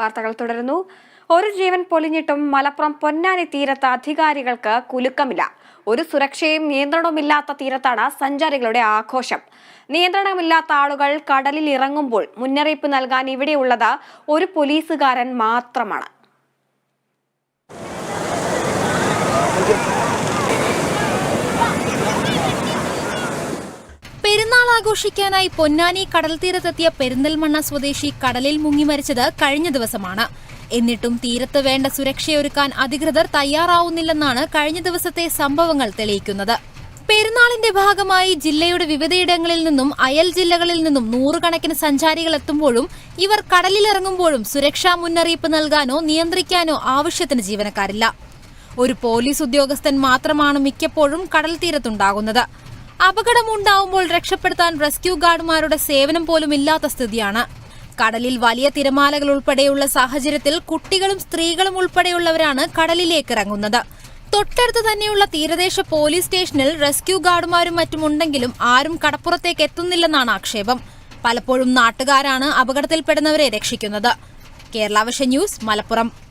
വാർത്തകൾ തുടരുന്നു. ഒരു ജീവൻ പൊലിഞ്ഞിട്ടും മലപ്പുറം പൊന്നാനി തീരത്ത് അധികാരികൾക്ക് കുലുക്കമില്ല. ഒരു സുരക്ഷയും നിയന്ത്രണവുമില്ലാത്ത തീരത്താണ് സഞ്ചാരികളുടെ ആഘോഷം. നിയന്ത്രണമില്ലാത്ത ആളുകൾ കടലിൽ ഇറങ്ങുമ്പോൾ മുന്നറിയിപ്പ് നൽകാൻ ഇവിടെയുള്ളത് ഒരു പോലീസുകാരൻ മാത്രമാണ്. ആഘോഷിക്കാനായി പൊന്നാനി കടൽ തീരത്തെത്തിയ പെരിന്തൽമണ്ണ സ്വദേശി കടലിൽ മുങ്ങി മരിച്ചത് കഴിഞ്ഞ ദിവസമാണ്. എന്നിട്ടും തീരത്ത് വേണ്ട സുരക്ഷയൊരുക്കാൻ അധികൃതർ തയ്യാറാവുന്നില്ലെന്നാണ് കഴിഞ്ഞ ദിവസത്തെ സംഭവങ്ങൾ തെളിയിക്കുന്നത്. പെരുന്നാളിന്റെ ഭാഗമായി ജില്ലയുടെ വിവിധയിടങ്ങളിൽ നിന്നും അയൽ ജില്ലകളിൽ നിന്നും നൂറുകണക്കിന് സഞ്ചാരികൾ എത്തുമ്പോഴും ഇവർ കടലിലിറങ്ങുമ്പോഴും സുരക്ഷാ മുന്നറിയിപ്പ് നൽകാനോ നിയന്ത്രിക്കാനോ ആവശ്യത്തിന് ജീവനക്കാരില്ല. ഒരു പോലീസ് ഉദ്യോഗസ്ഥൻ മാത്രമാണ് മിക്കപ്പോഴും കടൽ തീരത്തുണ്ടാകുന്നത് അപകടമുണ്ടാവുമ്പോൾ രക്ഷപ്പെടുത്താൻ റെസ്ക്യൂ ഗാർഡുമാരുടെ സേവനം പോലും ഇല്ലാത്ത സ്ഥിതിയാണ്. കടലിൽ വലിയ തിരമാലകൾ ഉൾപ്പെടെയുള്ള സാഹചര്യത്തിൽ കുട്ടികളും സ്ത്രീകളും ഉൾപ്പെടെയുള്ളവരാണ് കടലിലേക്ക് ഇറങ്ങുന്നത്. തൊട്ടടുത്ത് തന്നെയുള്ള തീരദേശ പോലീസ് സ്റ്റേഷനിൽ റെസ്ക്യൂ ഗാർഡുമാരും മറ്റുമുണ്ടെങ്കിലും ആരും കടപ്പുറത്തേക്ക് എത്തുന്നില്ലെന്നാണ് ആക്ഷേപം. പലപ്പോഴും നാട്ടുകാരാണ് അപകടത്തിൽപ്പെടുന്നവരെ രക്ഷിക്കുന്നത്. കേരളാവശ്യ ന്യൂസ് മലപ്പുറം.